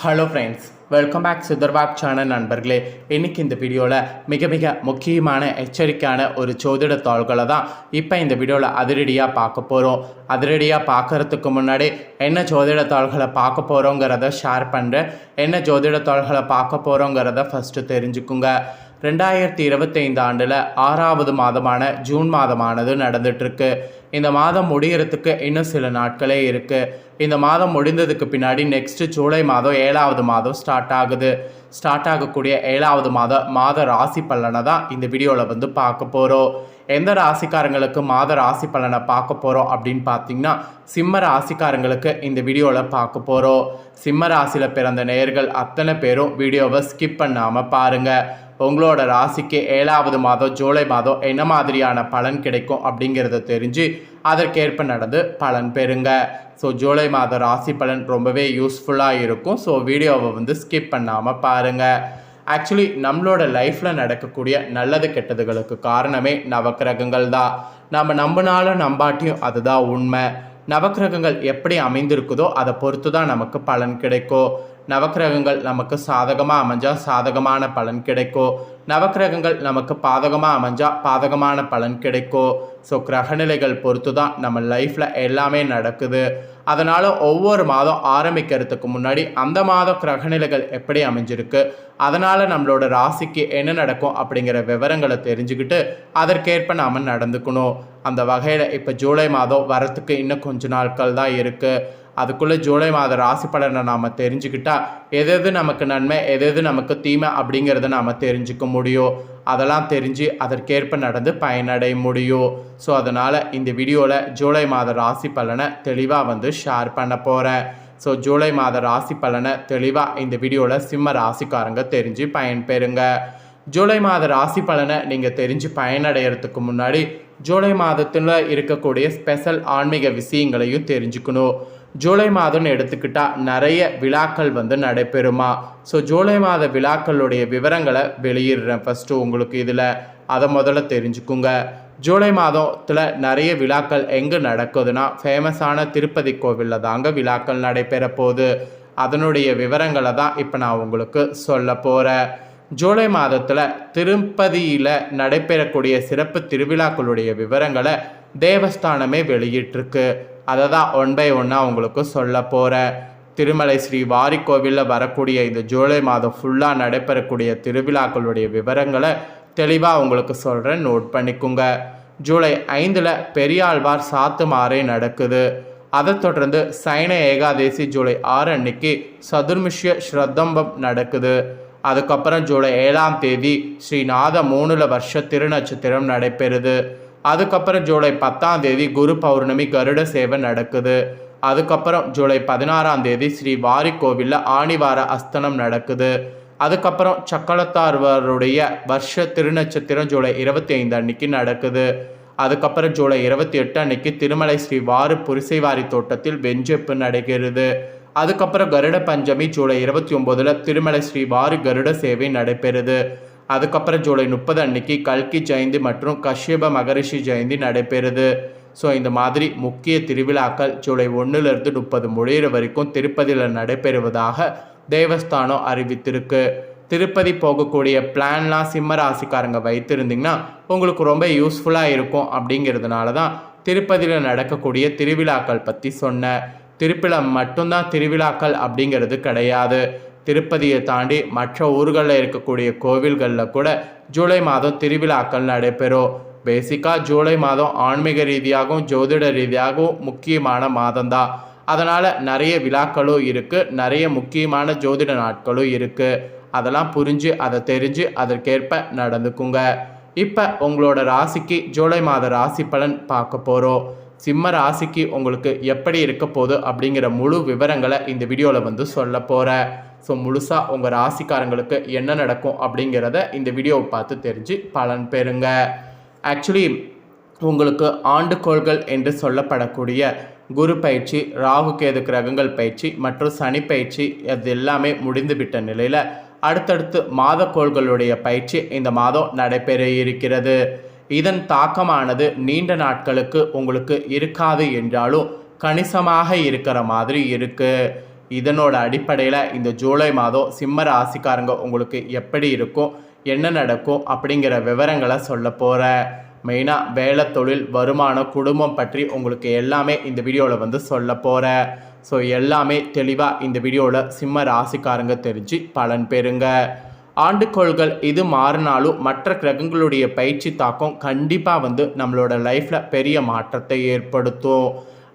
Hello friends welcome back சித்தர்பாக் channel நண்பர்களே. இன்றைக்கி இந்த வீடியோவில் மிக மிக முக்கியமான எச்சரிக்கையான ஒரு ஜோதிட தாள்களை தான் இப்போ இந்த வீடியோவில் அதிரடியாக பார்க்க போகிறோம் அதிரடியாக பார்க்கறதுக்கு முன்னாடி என்ன ஜோதிட தாள்களை பார்க்க போகிறோங்கிறத ஷேர் பண்ணுறேன் என்ன ஜோதிட தாள்களை பார்க்க போகிறோங்கிறத ஃபஸ்ட்டு தெரிஞ்சுக்குங்க. ரெண்டாயிரத்தி இருபத்தைந்து ஆண்டில் ஆறாவது மாதமான ஜூன் மாதமானது நடந்துகிட்ருக்கு இந்த மாதம் முடிகிறதுக்கு இன்னும் சில நாட்களே இருக்குது இந்த மாதம் முடிந்ததுக்கு பின்னாடி நெக்ஸ்ட்டு ஜூலை மாதம் ஏழாவது மாதம் ஸ்டார்ட் ஆகுது. ஸ்டார்ட் ஆகக்கூடிய ஏழாவது மாதம் மாத ராசி பலனை தான் இந்த வீடியோவில் வந்து பார்க்க போகிறோம் எந்த ராசிக்காரங்களுக்கு மாத ராசி பலனை பார்க்க போகிறோம் அப்படின்னு பார்த்தீங்கன்னா சிம்ம ராசிக்காரங்களுக்கு இந்த வீடியோவில் பார்க்க போகிறோம் சிம்ம ராசியில் பிறந்த நேயர்கள் அத்தனை பேரும் வீடியோவை ஸ்கிப் பண்ணாமல் பாருங்கள் உங்களோட ராசிக்கு ஏழாவது மாதம் ஜூலை மாதம் என்ன மாதிரியான பலன் கிடைக்கும் அப்படிங்கிறத தெரிஞ்சு அதற்கேற்ப நடந்து பலன் பெறுங்க. ஸோ ஜூலை மாத ராசி பலன் ரொம்பவே யூஸ்ஃபுல்லாக இருக்கும். ஸோ வீடியோவை வந்து ஸ்கிப் பண்ணாமல் பாருங்கள் ஆக்சுவலி நம்மளோட லைஃப்பில் நடக்கக்கூடிய நல்லது கெட்டதுகளுக்கு காரணமே நவக்கிரகங்கள் தான். நம்ம நம்பினாலும் நம்பாட்டியும் அதுதான் உண்மை. நவக்கிரகங்கள் எப்படி அமைந்திருக்குதோ அதை பொறுத்து தான் நமக்கு பலன் கிடைக்கும். நவக்கிரகங்கள் நமக்கு சாதகமாக அமைஞ்சால் சாதகமான பலன் கிடைக்கும் நவக்கிரகங்கள் நமக்கு பாதகமாக அமைஞ்சால் பாதகமான பலன் கிடைக்கும் ஸோ கிரகநிலைகள் பொறுத்து தான் நம்ம லைஃப்பில் எல்லாமே நடக்குது. அதனால் ஒவ்வொரு மாதம் ஆரம்பிக்கிறதுக்கு முன்னாடி அந்த மாதம் கிரகநிலைகள் எப்படி அமைஞ்சிருக்கு அதனால் நம்மளோட ராசிக்கு என்ன நடக்கும் அப்படிங்கிற விவரங்களை தெரிஞ்சுக்கிட்டு அதற்கேற்ப நாம் நடந்துக்கணும். அந்த வகையில் இப்போ ஜூலை மாதம் வரத்துக்கு இன்னும் கொஞ்ச நாட்கள் தான் இருக்குது அதுக்குள்ளே ஜூலை மாத ராசி பலனை நாம் தெரிஞ்சுக்கிட்டா எது எது நமக்கு நன்மை எது எது நமக்கு தீமை அப்படிங்கிறத நாம் தெரிஞ்சுக்க முடியும். அதெல்லாம் தெரிஞ்சு அதற்கேற்ப நடந்து பயனடைய முடியும். ஸோ அதனால் இந்த வீடியோவில் ஜூலை மாத ராசி பலனை தெளிவாக வந்து ஷேர் பண்ண போகிறேன் ஸோ ஜூலை மாத ராசி பலனை தெளிவாக இந்த வீடியோவில் சிம்ம ராசிக்காரங்க தெரிஞ்சு பயன்பெறுங்க. ஜூலை மாத ராசி பலனை நீங்கள் தெரிஞ்சு பயனடைகிறதுக்கு முன்னாடி ஜூலை மாதத்தில் இருக்கக்கூடிய ஸ்பெஷல் ஆன்மீக விஷயங்களையும் தெரிஞ்சுக்கணும். ஜூலை மாதம்னு எடுத்துக்கிட்டால் நிறைய விழாக்கள் வந்து நடைபெறுமா? ஸோ ஜூலை மாத விழாக்களுடைய விவரங்களை வெளியிடுறேன். ஃபஸ்ட்டு உங்களுக்கு இதில் அதை முதல்ல தெரிஞ்சுக்குங்க. ஜூலை மாதத்தில் நிறைய விழாக்கள் எங்கே நடக்குதுன்னா ஃபேமஸான திருப்பதி கோவிலில் தாங்க விழாக்கள் நடைபெற போகுது. அதனுடைய விவரங்களை தான் இப்போ நான் உங்களுக்கு சொல்ல போகிறேன் ஜூலை மாதத்தில் திருப்பதியில் நடைபெறக்கூடிய சிறப்பு திருவிழாக்களுடைய விவரங்களை தேவஸ்தானமே வெளியிட்டிருக்கு. அதை தான் ஒன் பை ஒன்னாக உங்களுக்கு சொல்ல போகிறேன் திருமலை ஸ்ரீ வாரிக்கோவிலில் வரக்கூடிய இந்த ஜூலை மாதம் ஃபுல்லாக நடைபெறக்கூடிய திருவிழாக்களுடைய விவரங்களை தெளிவாக உங்களுக்கு சொல்கிறேன் நோட் பண்ணிக்கோங்க. ஜூலை ஐந்தில் பெரியாழ்வார் சாத்து மாறே நடக்குது. அதை தொடர்ந்து சைன ஏகாதேசி ஜூலை ஆறு அன்னைக்கு சதுர்மிஷ்ய ஸ்ரத்தம்பம் நடக்குது. அதுக்கப்புறம் ஜூலை ஏழாம் தேதி ஸ்ரீநாத மூணுல வருஷ திருநட்சத்திரம் நடைபெறுது. அதுக்கப்புறம் ஜூலை பத்தாம் தேதி குரு பௌர்ணமி கருட சேவை நடக்குது. அதுக்கப்புறம் ஜூலை பதினாறாம் தேதி ஸ்ரீ வாரி கோவிலில் ஆணிவார அஸ்தனம் நடக்குது. அதுக்கப்புறம் சக்கலத்தார்வருடைய வருஷ திருநட்சத்திரம் ஜூலை இருபத்தி ஐந்து அன்னைக்கு நடக்குது. அதுக்கப்புறம் ஜூலை இருபத்தி எட்டு அன்னைக்கு திருமலை ஸ்ரீ வாரு புரிசைவாரி தோட்டத்தில் வெஞ்செப்பு நடக்கிறது அதுக்கப்புறம் கருட பஞ்சமி ஜூலை இருபத்தி ஒம்போதில் திருமலை ஸ்ரீ வாரு கருட சேவை நடைபெறுது. அதுக்கப்புறம் ஜூலை முப்பது அன்னைக்கு கல்கி ஜெயந்தி மற்றும் கஷ்யப மகரிஷி ஜெயந்தி நடைபெறுது. ஸோ இந்த மாதிரி முக்கிய திருவிழாக்கள் ஜூலை ஒன்றுலேருந்து முப்பது முடிகிற வரைக்கும் திருப்பதியில் நடைபெறுவதாக தேவஸ்தானம் அறிவித்திருக்கு. திருப்பதி போகக்கூடிய பிளான்லாம் சிம்ம ராசிக்காரங்க வைத்திருந்தீங்கன்னா உங்களுக்கு ரொம்ப யூஸ்ஃபுல்லாக இருக்கும் அப்படிங்கிறதுனால தான் திருப்பதியில் நடக்கக்கூடிய திருவிழாக்கள் பற்றி சொன்னேன். திருப்பில மட்டும்தான் திருவிழாக்கள் அப்படிங்கிறது கிடையாது. திருப்பதியை தாண்டி மற்ற ஊர்களில் இருக்கக்கூடிய கோவில்களில் கூட ஜூலை மாதம் திருவிழாக்கள் நடைபெறும். பேசிக்காக ஜூலை மாதம் ஆன்மீக ரீதியாகவும் ஜோதிட ரீதியாகவும் முக்கியமான மாதம்தான். அதனால் நிறைய விழாக்களும் இருக்குது நிறைய முக்கியமான ஜோதிட நாட்களும் இருக்குது அதெல்லாம் புரிஞ்சு அதை தெரிஞ்சு அதற்கேற்ப நடந்துக்குங்க. இப்போ உங்களோட ராசிக்கு ஜூலை மாத ராசி பலன் பார்க்க போகிறோம் சிம்ம ராசிக்கு உங்களுக்கு எப்படி இருக்க போகுது அப்படிங்கிற முழு விவரங்களை இந்த வீடியோவில் வந்து சொல்ல போகிறேன் ஸோ முழுசாக உங்கள் ராசிக்காரங்களுக்கு என்ன நடக்கும் அப்படிங்கிறத இந்த வீடியோவை பார்த்து தெரிஞ்சு பலன் பெறுங்க. ஆக்சுவலி உங்களுக்கு ஆண்டுகோள்கள் என்று சொல்லப்படக்கூடிய குரு பயிற்சி ராகு கேது கிரகங்கள் பயிற்சி மற்றும் சனி பயிற்சி அது எல்லாமே முடிந்துவிட்ட நிலையில் அடுத்தடுத்து மாதக்கோள்களுடைய பயிற்சி இந்த மாதம் நடைபெற இருக்கிறது. இதன் தாக்கமானது நீண்ட நாட்களுக்கு உங்களுக்கு இருக்காது என்றாலும் கணிசமாக இருக்கிற மாதிரி இருக்குது இதனோட அடிப்படையில் இந்த ஜூலை மாதம் சிம்ம ராசிக்காரங்க உங்களுக்கு எப்படி இருக்கும் என்ன நடக்கும் அப்படிங்கிற விவரங்களை சொல்ல போகிறேன் மெயினாக வேலை தொழில் வருமானம் குடும்பம் பற்றி உங்களுக்கு எல்லாமே இந்த வீடியோவில் வந்து சொல்ல போகிறேன் ஸோ எல்லாமே தெளிவாக இந்த வீடியோவில் சிம்ம ராசிக்காரங்க தெரிஞ்சு பலன் பெறுங்க. ஆண்டுகோள்கள் இது மாறினாலும் மற்ற கிரகங்களுடைய பயிற்சி தாக்கம் கண்டிப்பாக வந்து நம்மளோட லைஃப்பில் பெரிய மாற்றத்தை ஏற்படுத்தும்.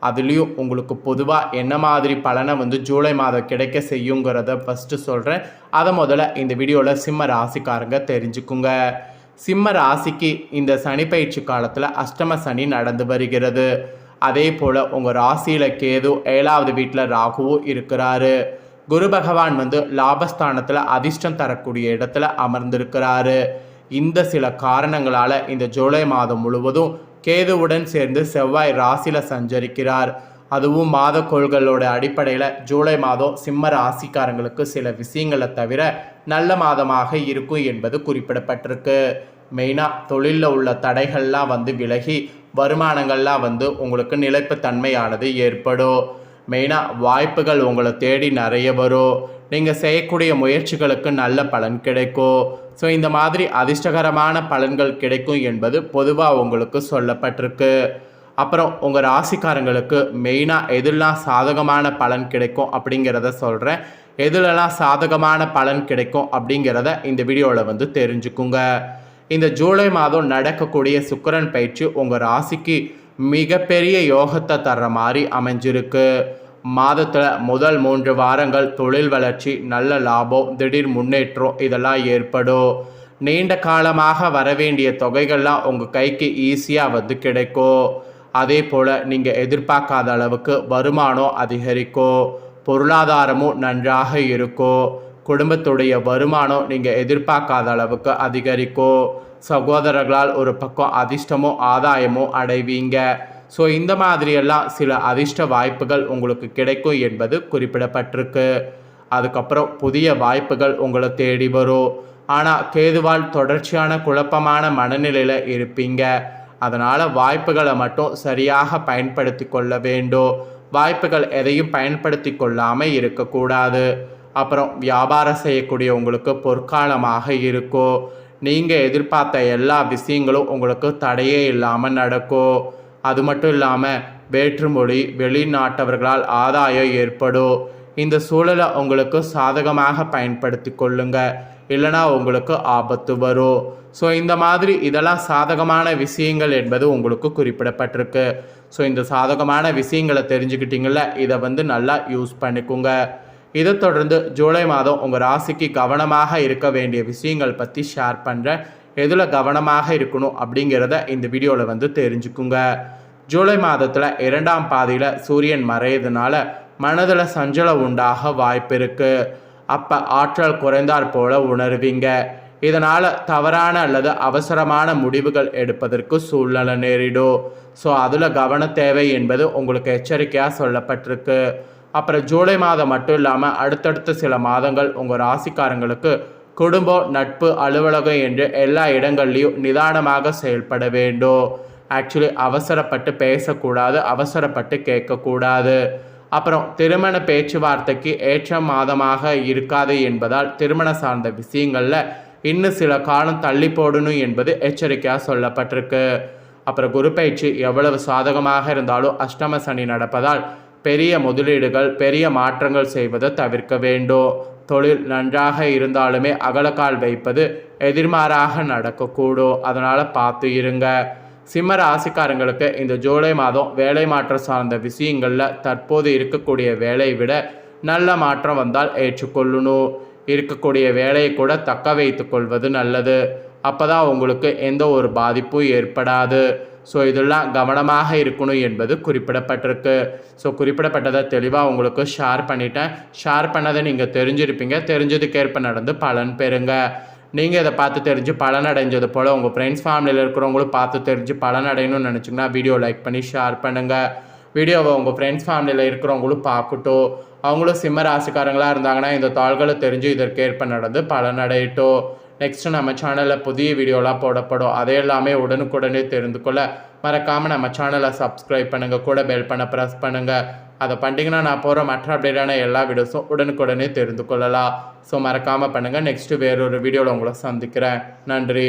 அதுலேயும் உங்களுக்கு பொதுவாக என்ன மாதிரி பலனை வந்து ஜூலை மாதம் கிடைக்க செய்யுங்கிறத ஃபஸ்ட்டு சொல்கிறேன் அதை முதல்ல இந்த வீடியோவில் சிம்ம ராசிக்காரங்க தெரிஞ்சுக்குங்க. சிம்ம ராசிக்கு இந்த சனி பயிற்சி காலத்தில் அஷ்டம சனி நடந்து வருகிறது. அதே போல் உங்கள் ராசியில் கேது ஏழாவது வீட்டில் ராகுவும் இருக்கிறாரு. குரு பகவான் வந்து லாபஸ்தானத்தில் அதிர்ஷ்டம் தரக்கூடிய இடத்துல அமர்ந்திருக்கிறாரு. இந்த சில காரணங்களால் இந்த ஜூலை மாதம் முழுவதும் கேதுவுடன் சேர்ந்து செவ்வாய் ராசியில் சஞ்சரிக்கிறார். அதுவும் மாத கோள்களோட அடிப்படையில் ஜூலை மாதம் சிம்ம ராசிக்காரங்களுக்கு சில விஷயங்களை தவிர நல்ல மாதமாக இருக்கும் என்பது குறிப்பிடப்பட்டிருக்கு. மெயினாக தொழிலில் உள்ள தடைகள்லாம் வந்து விலகி வருமானங்கள்லாம் வந்து உங்களுக்கு நிலைப்புத்தன்மையானது ஏற்படும். மெயினாக வாய்ப்புகள் உங்களை தேடி நிறைய வரும். நீங்கள் செய்யக்கூடிய முயற்சிகளுக்கு நல்ல பலன் கிடைக்கும். ஸோ இந்த மாதிரி அதிர்ஷ்டகரமான பலன்கள் கிடைக்கும் என்பது பொதுவாக உங்களுக்கு சொல்லப்பட்டிருக்கு. அப்புறம் உங்கள் ராசிக்காரங்களுக்கு மெயினாக எதுலாம் சாதகமான பலன் கிடைக்கும் அப்படிங்கிறத சொல்கிறேன் எதுலலாம் சாதகமான பலன் கிடைக்கும் அப்படிங்கிறத இந்த வீடியோவில் வந்து தெரிஞ்சுக்குங்க. இந்த ஜூலை மாதம் நடக்கக்கூடிய சுக்கரன் பயிற்சி உங்கள் ராசிக்கு மிகப்பெரிய யோகத்தை தர்ற மாதிரி அமைஞ்சிருக்கு. மாதத்தில் முதல் மூன்று வாரங்கள் தொழில் வளர்ச்சி நல்ல லாபம் திடீர் முன்னேற்றம் இதெல்லாம் ஏற்படும். நீண்ட காலமாக வர வேண்டிய தொகைகள்லாம் உங்கள் கைக்கு ஈஸியாக வந்து கிடைக்கும். அதே போல் நீங்கள் எதிர்பார்க்காத அளவுக்கு வருமானம் அதிகரிக்கும். பொருளாதாரமும் நன்றாக இருக்கும். குடும்பத்துடைய வருமானம் நீங்கள் எதிர்பார்க்காத அளவுக்கு அதிகரிக்கும். சகோதரர்களால் ஒரு பக்கம் அதிர்ஷ்டமும் ஆதாயமும் அடைவீங்க. ஸோ இந்த மாதிரியெல்லாம் சில அதிர்ஷ்ட வாய்ப்புகள் உங்களுக்கு கிடைக்கும் என்பது குறிப்பிடப்பட்டிருக்கு. அதுக்கப்புறம் புதிய வாய்ப்புகள் உங்களை தேடி வரும். ஆனால் கேதுவால் தொடர்ச்சியான குழப்பமான மனநிலையில் இருப்பீங்க. அதனால் வாய்ப்புகளை மட்டும் சரியாக பயன்படுத்தி கொள்ள வேண்டும். வாய்ப்புகள் எதையும் பயன்படுத்தி கொள்ளாமல் இருக்கக்கூடாது. அப்புறம் வியாபாரம் செய்யக்கூடிய உங்களுக்கு பொற்காலமாக இருக்கும். நீங்கள் எதிர்பார்த்த எல்லா விஷயங்களும் உங்களுக்கு தடையே இல்லாமல் நடக்கும். அது மட்டும் இல்லாமல் வேற்றுமொழி வெளிநாட்டவர்களால் ஆதாயம் ஏற்படும். இந்த சூழலை உங்களுக்கு சாதகமாக பயன்படுத்தி கொள்ளுங்க. இல்லைனா உங்களுக்கு ஆபத்து வரும். ஸோ இந்த மாதிரி இதெல்லாம் சாதகமான விஷயங்கள் என்பது உங்களுக்கு குறிப்பிடப்பட்டிருக்கு. ஸோ இந்த சாதகமான விஷயங்களை தெரிஞ்சுக்கிட்டீங்கள இதை வந்து நல்லா யூஸ் பண்ணிக்கோங்க. இதை தொடர்ந்து ஜூலை மாதம் உங்கள் ராசிக்கு கவனமாக இருக்க வேண்டிய விஷயங்கள் பற்றி ஷேர் பண்ணுறேன் எதில் கவனமாக இருக்கணும் அப்படிங்கிறத இந்த வீடியோவில் வந்து தெரிஞ்சுக்குங்க. ஜூலை மாதத்தில் இரண்டாம் பாதியில் சூரியன் மறையதுனால மனதில் சஞ்சலம் உண்டாக வாய்ப்பு இருக்குது அப்போ ஆற்றல் குறைந்தாற் போல உணர்வீங்க. இதனால் தவறான அல்லது அவசரமான முடிவுகள் எடுப்பதற்கு சூழ்நிலை நேரிடும். ஸோ அதில் கவன தேவை என்பது உங்களுக்கு எச்சரிக்கையாக சொல்லப்பட்டிருக்கு. அப்புறம் ஜூலை மாதம் மட்டும் இல்லாமல் அடுத்தடுத்த சில மாதங்கள் உங்கள் ராசிக்காரங்களுக்கு குடும்பம் நட்பு அலுவலகம் என்று எல்லா இடங்கள்லையும் நிதானமாக செயல்பட வேண்டும். ஆக்சுவலி அவசரப்பட்டு பேசக்கூடாது அவசரப்பட்டு கேட்கக்கூடாது. அப்புறம் திருமண பேச்சுவார்த்தைக்கு ஏற்ற மாதமாக இருக்காது என்பதால் திருமண சார்ந்த விஷயங்களில் இன்னும் சில காலம் தள்ளி போடணும் என்பது எச்சரிக்கையாக சொல்லப்பட்டிருக்கு. அப்புறம் குரு பயிற்சி எவ்வளவு சாதகமாக இருந்தாலும் அஷ்டம சனி நடப்பதால் பெரிய முதலீடுகள் பெரிய மாற்றங்கள் செய்வதை தவிர்க்க வேண்டும். தொழில் நன்றாக இருந்தாலுமே அகலக்கால் வைப்பது எதிர்மாறாக நடக்கக்கூடும். அதனால் பார்த்து இருங்க. சிம்ம ராசிக்காரங்களுக்கு இந்த ஜூலை மாதம் வேலை மாற்றம் சார்ந்த விஷயங்களில் தற்போது இருக்கக்கூடிய வேலையை விட நல்ல மாற்றம் வந்தால் ஏற்றுக்கொள்ளணும். இருக்கக்கூடிய வேலையை கூட தக்க வைத்து கொள்வது நல்லது. அப்போ தான் உங்களுக்கு எந்த ஒரு பாதிப்பும் ஏற்படாது. ஸோ இதெல்லாம் கவனமாக இருக்கணும் என்பது குறிப்பிடப்பட்டிருக்கு. ஸோ குறிப்பிடப்பட்டதை தெளிவாக உங்களுக்கு ஷேர் பண்ணிட்டேன். ஷேர் பண்ணதை நீங்கள் தெரிஞ்சிருப்பீங்க. தெரிஞ்சதுக்கேற்ப நடந்து பலன் பெறுங்க. நீங்கள் இதை பார்த்து தெரிஞ்சு பலன் அடைஞ்சது போல் உங்கள் ஃப்ரெண்ட்ஸ் ஃபேமிலியில் இருக்கிறவங்களும் பார்த்து தெரிஞ்சு பலன் அடையணும்னு நினச்சிங்கன்னா வீடியோ லைக் பண்ணி ஷேர் பண்ணுங்கள் வீடியோவை உங்கள் ஃப்ரெண்ட்ஸ் ஃபேமிலியில் இருக்கிறவங்களும் பார்க்கட்டும். அவங்களும் சிம்ம ராசிக்காரங்களாக இருந்தாங்கன்னா இந்த தாள்களை தெரிஞ்சு இதற்கேற்ப நடந்து பலன் அடையட்டும். நெக்ஸ்ட்டு நம்ம சேனலில் புதிய வீடியோலாம் போடப்படும். அதே எல்லாமே உடனுக்குடனே தெரிந்து கொள்ள மறக்காமல் நம்ம சேனலை சப்ஸ்கிரைப் பண்ணுங்கள் கூட பெல் பண்ண ப்ரெஸ் பண்ணுங்கள் அதை பண்ணிங்கன்னா நான் போகிற மற்ற அப்டேட்டான எல்லா வீடியோஸும் உடனுக்குடனே தெரிந்து கொள்ளலாம். ஸோ மறக்காமல் பண்ணுங்கள் நெக்ஸ்ட்டு வேறொரு வீடியோவில் உங்களை சந்திக்கிறேன். நன்றி.